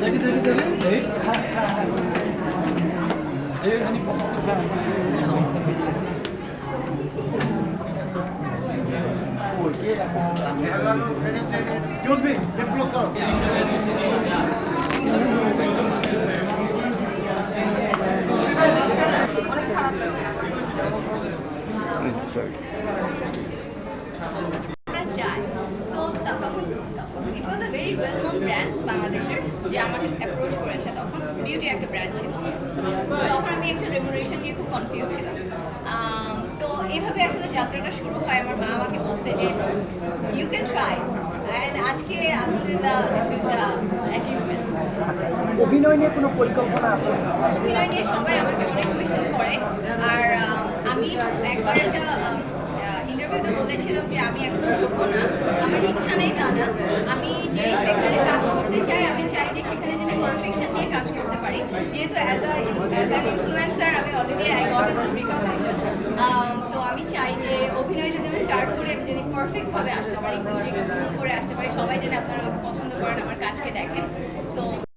দেখি দেখি দেখি আমরা It was a very well known brand বাংলাদেশের যে আমাকে অ্যাপ্রোচ করেছে। তখন বিউটি একটা ব্র্যান্ড ছিল। তখন আমি একটু রেমুনারেশন নিয়ে খুব কনফিউজ ছিলাম। তো এইভাবে আসলে যাত্রাটা শুরু হয়। আমার মা আমাকে বলছে যে ইউ ক্যান ট্রাই অ্যান্ড আজকে আলহামদুলিল্লাহ দিস ইজ দ্য অ্যাচিভমেন্ট আচ্ছা অভিনয় নিয়ে কোনো পরিকল্পনা আছে অভিনয় নিয়ে সবাই আমাকে অনেক কোয়েশ্চেন করে। আর আমি একবার একটা ইন্টারভিউতে বলেছিলাম যে আমি এখনও যোগ্য না। আমার ইচ্ছা নেই তা না। সেখানে যদি পারফেকশন দিয়ে কাজ করতে পারি, যেহেতু as a as an influencer আমি already I got an recognition তো আমি চাই যে অভিনয় যদি আমি স্টার্ট করি আমি যদি পারফেক্টভাবে আসতে পারি নিজেকে করে আসতে পারি, সবাই যেন আপনারা আমাকে পছন্দ করেন, আমার কাজকে দেখেন।